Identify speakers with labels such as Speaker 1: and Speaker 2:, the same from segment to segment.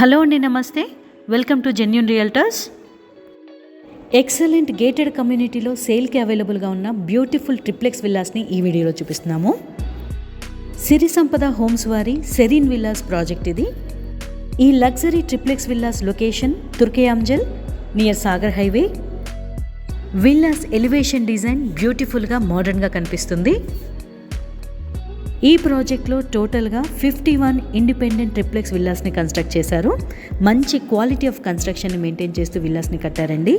Speaker 1: Hello అండి నమస్తే. Welcome to genuine realtors. Excellent gated కమ్యూనిటీలో సేల్కి అవైలబుల్గా ఉన్న బ్యూటిఫుల్ ట్రిప్లెక్స్ విల్లాస్ని ఈ వీడియోలో చూపిస్తున్నాము. సిరి సంపద హోమ్స్ వారి సెరీన్ విల్లాస్ ప్రాజెక్ట్ ఇది. ఈ luxury triplex villas location Turkayamjal near Sagar highway. Villas elevation design బ్యూటిఫుల్గా మోడర్న్గా కనిపిస్తుంది. ఈ ప్రాజెక్ట్లో టోటల్గా ఫిఫ్టీ వన్ ఇండిపెండెంట్ ట్రిప్లెక్స్ విల్లాస్ని కన్స్ట్రక్ట్ చేశారు. మంచి క్వాలిటీ ఆఫ్ కన్స్ట్రక్షన్ని మెయింటైన్ చేస్తూ విల్లాస్ని కట్టారండి.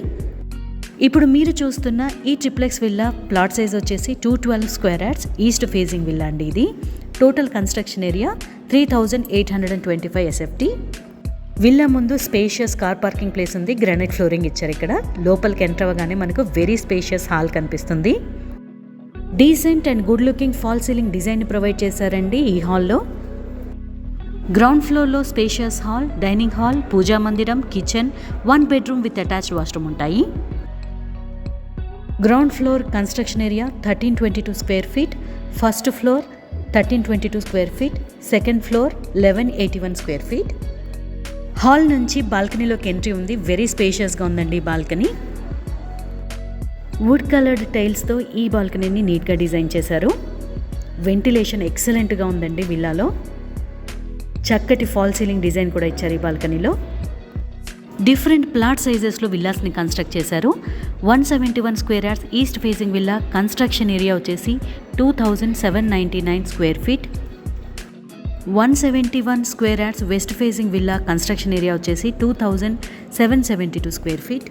Speaker 1: ఇప్పుడు మీరు చూస్తున్న ఈ ట్రిప్లెక్స్ విల్లా ప్లాట్ సైజ్ వచ్చేసి two twelve square yards east facing villa అండి ఇది. Total construction area three thousand eight hundred and twenty five SFT. Villa ముందు స్పేషియస్ కార్ పార్కింగ్ ప్లేస్ ఉంది గ్రానైట్ ఫ్లోరింగ్ ఇచ్చారు ఇక్కడ. లోపలికి ఎంటర్ అవ్వగానే మనకు వెరీ స్పేషియస్ హాల్ కనిపిస్తుంది. Decent and good looking fall ceiling design provide చేశారండి ఈ హాల్లో గ్రౌండ్ ఫ్లోర్లో స్పేషియస్ హాల్ డైనింగ్ హాల్ పూజా మందిరం kitchen one bedroom with attached washroom ఉంటాయి. Ground floor construction area thirteen twenty two square feet first floor thirteen twenty two square feet second floor eleven eighty one square feet hall నుంచి బాల్కనీలోకి entry ఉంది very స్పేషియస్గా ఉందండి balcony would coloured టైల్స్తో ఈ బాల్కనీని నీట్గా design చేశారు. Ventilation ఎక్సలెంట్గా ఉందండి విల్లాలో. చక్కటి ఫాల్ సీలింగ్ డిజైన్ కూడా ఇచ్చారు ఈ బాల్కనీలో. డిఫరెంట్ ప్లాట్ సైజెస్లో విల్లాస్ని కన్స్ట్రక్ట్ చేశారు. One seventy one square yards east facing villa construction area వచ్చేసి two thousand seven ninety nine square feet one seventy one square yards west facing villa construction area వచ్చేసి two thousand seven seventy two square feet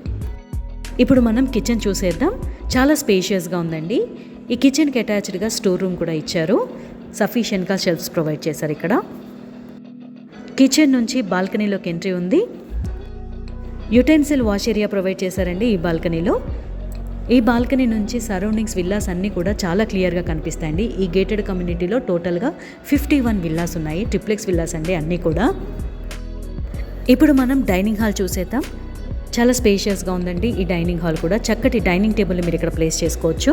Speaker 1: ఇప్పుడు మనం kitchen చూసేద్దాం. చాలా స్పేషియస్గా ఉందండి. ఈ కిచెన్కి అటాచ్డ్గా స్టోర్ రూమ్ కూడా ఇచ్చారు. సఫిషియెంట్గా షెల్ఫ్స్ ప్రొవైడ్ చేశారు ఇక్కడ. కిచెన్ నుంచి బాల్కనీలోకి ఎంట్రీ ఉంది. యుటెన్సిల్ వాష్ ఏరియా ప్రొవైడ్ చేశారండి ఈ బాల్కనీలో ఈ బాల్కనీ నుంచి సరౌండింగ్స్ విల్లాస్ అన్నీ కూడా చాలా క్లియర్గా కనిపిస్తాయండి. ఈ గేటెడ్ కమ్యూనిటీలో టోటల్గా ఫిఫ్టీ వన్ విల్లాస్ ఉన్నాయి. ట్రిప్లెక్స్ విల్లాస్ అండి అన్నీ కూడా. ఇప్పుడు మనం డైనింగ్ హాల్ చూసేద్దాం. చాలా స్పేషియస్గా ఉందండి ఈ డైనింగ్ హాల్ కూడా. చక్కటి డైనింగ్ టేబుల్ని మీరు ఇక్కడ ప్లేస్ చేసుకోవచ్చు.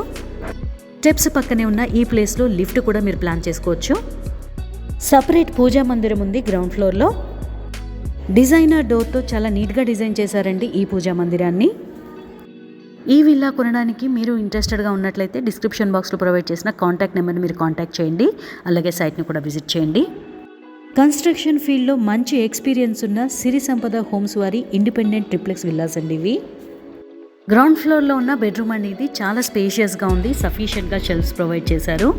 Speaker 1: స్టెప్స్ పక్కనే ఉన్న ఈ ప్లేస్లో లిఫ్ట్ కూడా మీరు ప్లాన్ చేసుకోవచ్చు. సపరేట్ పూజా మందిరం ఉంది గ్రౌండ్ ఫ్లోర్లో డిజైనర్ డోర్తో చాలా నీట్గా డిజైన్ చేశారండి ఈ పూజా మందిరాన్ని. ఈ విల్లా కొనడానికి మీరు ఇంట్రెస్టెడ్గా ఉన్నట్లయితే డిస్క్రిప్షన్ బాక్స్లో ప్రొవైడ్ చేసిన కాంటాక్ట్ నెంబర్ని మీరు కాంటాక్ట్ చేయండి. అలాగే సైట్ని కూడా విజిట్ చేయండి. కన్స్ట్రక్షన్ ఫీల్డ్లో మంచి ఎక్స్పీరియన్స్ ఉన్న సిరి సంపద హోమ్స్ వారి ఇండిపెండెంట్ ట్రిప్లెక్స్ విల్లాస్ అండి ఇవి. గ్రౌండ్ ఫ్లోర్లో ఉన్న బెడ్రూమ్ అనేది చాలా స్పేషియస్గా ఉంది సఫిషియెంట్గా షెల్ఫ్స్ ప్రొవైడ్ చేశారు.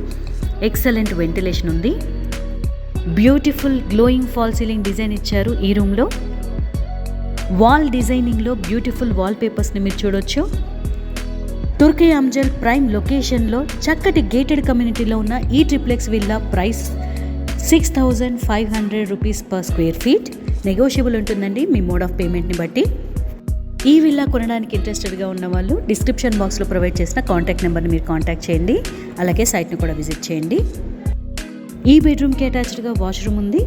Speaker 1: ఎక్సలెంట్ వెంటిలేషన్ ఉంది. Beautiful glowing fall ceiling design ఇచ్చారు ఈ రూమ్లో. వాల్ డిజైనింగ్లో బ్యూటిఫుల్ వాల్ పేపర్స్ని మీరు చూడొచ్చు. తుర్కీ అంజల్ ప్రైమ్ లొకేషన్లో చక్కటి గేటెడ్ కమ్యూనిటీలో ఉన్న ఈ triplex villa price six thousand five hundred rupees per square feet. Negotiable ఉంటుందండి మీ మోడ్ ఆఫ్ పేమెంట్ని బట్టి. ఈ విల్లా కొనడానికి ఇంట్రెస్టెడ్గా ఉన్న వాళ్ళు డిస్క్రిప్షన్ బాక్స్లో ప్రొవైడ్ చేసిన కాంటాక్ట్ నెంబర్ని మీరు కాంటాక్ట్ చేయండి అలాగే సైట్ని కూడా విజిట్ చేయండి. ఈ బెడ్రూమ్కి అటాచ్డ్గా వాష్రూమ్ ఉంది.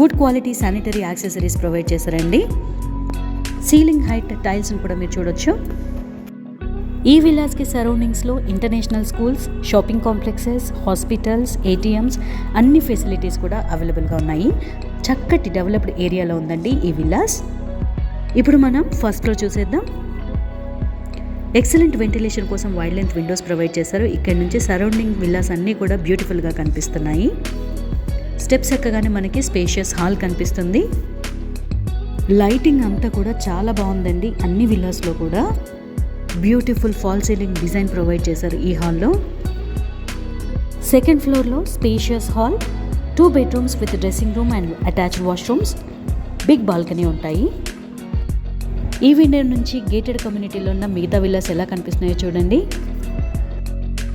Speaker 1: Good quality sanitary accessories provide చేశారండి. సీలింగ్ హైట్ టైల్స్ని కూడా మీరు చూడొచ్చు. ఈ విలాస్కి సరౌండింగ్స్లో international schools shopping complexes hospitals ATMs అన్ని ఫెసిలిటీస్ కూడా అవైలబుల్గా ఉన్నాయి. చక్కటి డెవలప్డ్ ఏరియాలో ఉందండి ఈ విల్లాస్ ఇప్పుడు మనం ఫస్ట్లో చూసేద్దాం. ఎక్సలెంట్ వెంటిలేషన్ కోసం వైడ్ లెంత్ విండోస్ ప్రొవైడ్ చేశారు. ఇక్కడ నుంచి సరౌండింగ్ విల్లాస్ అన్నీ కూడా బ్యూటిఫుల్గా కనిపిస్తున్నాయి. స్టెప్స్ ఎక్కగానే మనకి స్పేషియస్ హాల్ కనిపిస్తుంది. లైటింగ్ అంతా కూడా చాలా బాగుందండి. అన్ని విల్లాస్లో కూడా. Beautiful fall ceiling design provide చేశారు ఈ హాల్లో. సెకండ్ ఫ్లోర్లో spacious hall two bedrooms with dressing room and attached washrooms big balcony ఉంటాయి. ఈ విండో నుంచి గేటెడ్ కమ్యూనిటీలో ఉన్న మిగతా విల్లాస్ ఎలా కనిపిస్తున్నాయో చూడండి.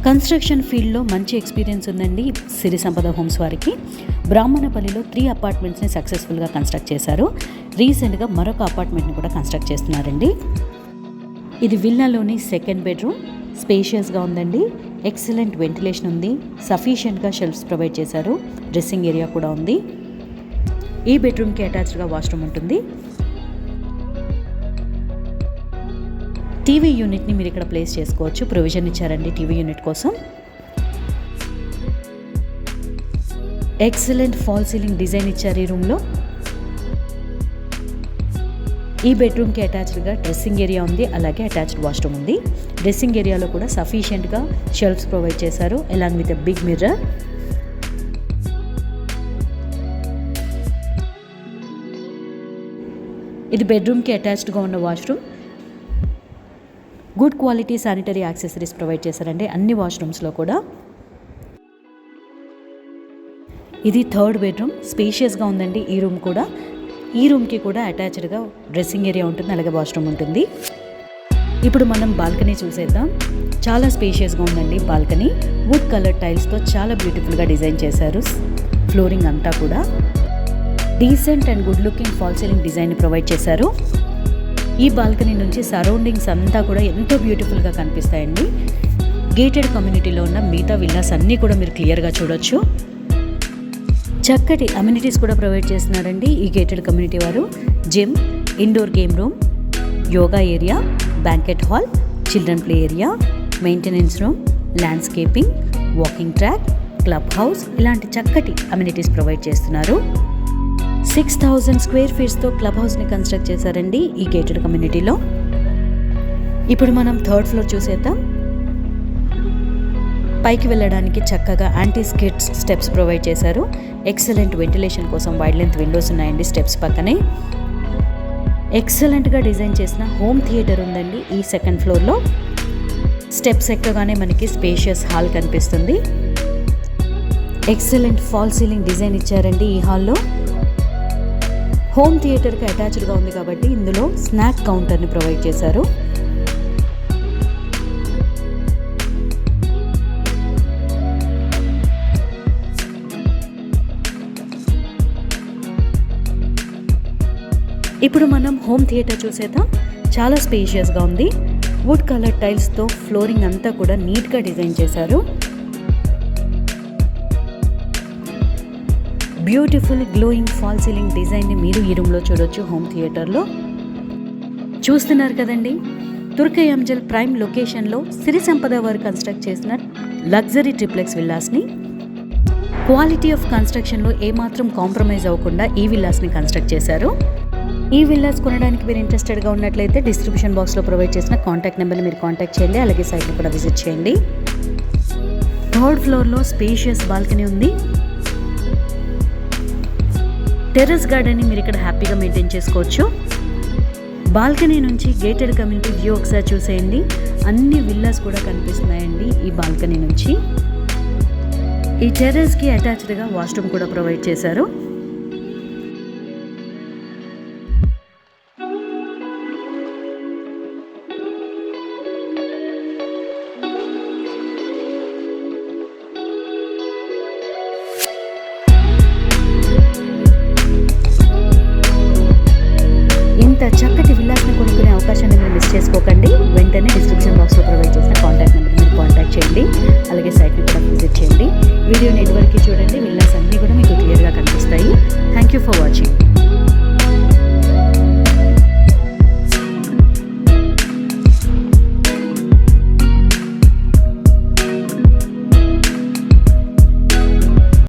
Speaker 1: కన్స్ట్రక్షన్ ఫీల్డ్లో మంచి ఎక్స్పీరియన్స్ ఉందండి సిరి సంపద హోమ్స్ వారికి. బ్రాహ్మణపల్లిలో త్రీ అపార్ట్మెంట్స్ని సక్సెస్ఫుల్గా కన్స్ట్రక్ట్ చేశారు. రీసెంట్గా మరొక అపార్ట్మెంట్ని కూడా కన్స్ట్రక్ట్ చేస్తున్నారండి. ఇది విల్లాలోని సెకండ్ బెడ్రూమ్. స్పేషియస్గా ఉందండి. ఎక్సలెంట్ వెంటిలేషన్ ఉంది. సఫిషియెంట్గా షెల్ఫ్స్ ప్రొవైడ్ చేశారు. డ్రెస్సింగ్ ఏరియా కూడా ఉంది. ఈ బెడ్రూమ్కి అటాచ్డ్గా వాష్రూమ్ ఉంటుంది. టీవీ యూనిట్ని మీరు ఇక్కడ ప్లేస్ చేసుకోవచ్చు. ప్రొవిజన్ ఇచ్చారండి టీవీ యూనిట్ కోసం. ఎక్సలెంట్ ఫాల్ సీలింగ్ డిజైన్ ఇచ్చారు ఈ రూమ్లో. ఈ బెడ్రూమ్కి అటాచ్డ్గా డ్రెస్సింగ్ ఏరియా ఉంది అలాగే అటాచ్డ్ వాష్రూమ్ ఉంది. డ్రెస్సింగ్ ఏరియాలో కూడా సఫిషియెంట్గా షెల్ఫ్స్ ప్రొవైడ్ చేశారు along with a big mirror ఇది బెడ్రూమ్కి అటాచ్డ్గా ఉన్న washroom good quality sanitary accessories provide చేశారండి అన్ని వాష్రూమ్స్లో కూడా. ఇది థర్డ్ బెడ్రూమ్ స్పేషియస్గా ఉందండి ఈ రూమ్ కూడా. ఈ రూమ్కి కూడా అటాచ్డ్గా డ్రెస్సింగ్ ఏరియా ఉంటుంది అలాగే వాష్రూమ్ ఉంటుంది. ఇప్పుడు మనం బాల్కనీ చూసేద్దాం. చాలా స్పేషియస్గా ఉందండి బాల్కనీ. వుడ్ కలర్ టైల్స్తో చాలా బ్యూటిఫుల్గా డిజైన్ చేశారు. ఫ్లోరింగ్ అంతా కూడా. Decent and good looking fall ceiling design provide చేశారు. ఈ బాల్కనీ నుంచి సరౌండింగ్స్ అంతా కూడా ఎంతో బ్యూటిఫుల్గా కనిపిస్తాయండి. గేటెడ్ కమ్యూనిటీలో ఉన్న మిగతా విల్లాస్ అన్నీ కూడా మీరు క్లియర్గా చూడొచ్చు. చక్కటి అమ్యూనిటీస్ కూడా ప్రొవైడ్ చేస్తున్నారండి ఈ గేటెడ్ కమ్యూనిటీ వారు. Gym indoor game room yoga area banquet hall children play area maintenance room landscaping walking track club house ఇలాంటి చక్కటి అమ్యూనిటీస్ ప్రొవైడ్ చేస్తున్నారు. సిక్స్ థౌజండ్ స్క్వేర్ ఫీట్స్తో క్లబ్ హౌస్ని కన్స్ట్రక్ట్ చేశారండి ఈ గేటెడ్ కమ్యూనిటీలో ఇప్పుడు మనం థర్డ్ ఫ్లోర్ చూసేద్దాం. పైకి వెళ్ళడానికి చక్కగా యాంటీ స్కిట్స్ స్టెప్స్ ప్రొవైడ్ చేశారు. ఎక్సలెంట్ వెంటిలేషన్ కోసం వైడ్ లెంత్ విండోస్ ఉన్నాయండి స్టెప్స్ పక్కనే. ఎక్సలెంట్గా డిజైన్ చేసిన హోమ్ థియేటర్ ఉందండి ఈ సెకండ్ ఫ్లోర్లో స్టెప్స్ ఎక్కగానే మనకి స్పేషియస్ హాల్ కనిపిస్తుంది. ఎక్సలెంట్ ఫాల్ సీలింగ్ డిజైన్ ఇచ్చారండి ఈ హాల్లో హోమ్ థియేటర్కి అటాచ్డ్గా ఉంది కాబట్టి ఇందులో స్నాక్ కౌంటర్ని ప్రొవైడ్ చేశారు. ఇప్పుడు మనం హోమ్ థియేటర్ చూసేద్దాం. చాలా స్పేషియస్గా ఉంది. వుడ్ కలర్ టైల్స్తో ఫ్లోరింగ్ అంతా కూడా నీట్గా డిజైన్ చేశారు. బ్యూటిఫుల్ గ్లోయింగ్ ఫాల్ సీలింగ్ డిజైన్ని మీరు ఈ రూమ్లో చూడొచ్చు హోమ్ థియేటర్లో చూస్తున్నారు కదండి? తుర్కై అంజల్ ప్రైమ్ లొకేషన్లో సిరి సంపద వారు కన్స్ట్రక్ట్ చేసిన లగ్జరీ ట్రిప్లెక్స్ విల్లాస్ని క్వాలిటీ ఆఫ్ కన్స్ట్రక్షన్లో ఏమాత్రం కాంప్రమైజ్ అవ్వకుండా ఈ విల్లాస్ని కన్స్ట్రక్ట్ చేశారు. ఈ విల్లాస్ కొనడానికి మీరు ఇంట్రెస్టెడ్గా ఉన్నట్లయితే డిస్క్రిప్షన్ బాక్స్లో ప్రొవైడ్ చేసిన కాంటాక్ట్ నెంబర్ని మీరు కాంటాక్ట్ చేయండి. అలాగే సైట్ని కూడా విజిట్ చేయండి. థర్డ్ ఫ్లోర్లో స్పేషియస్ బాల్కనీ ఉంది. టెర్రస్ గార్డెన్ని మీరు ఇక్కడ హ్యాపీగా మెయింటైన్ చేసుకోవచ్చు. బాల్కనీ నుంచి గేటెడ్ కమ్యూనిటీ వ్యూ ఒకసారి చూసేయండి. అన్ని విల్లాస్ కూడా కనిపిస్తున్నాయండి ఈ బాల్కనీ నుంచి. ఈ టెర్రస్కి అటాచ్డ్గా వాష్రూమ్ కూడా ప్రొవైడ్ చేశారు. వీడియోని ఇదివరకు చూడండి విల్లాస్ అన్నీ కూడా మీకు క్లియర్గా కనిపిస్తాయి. Thank you for watching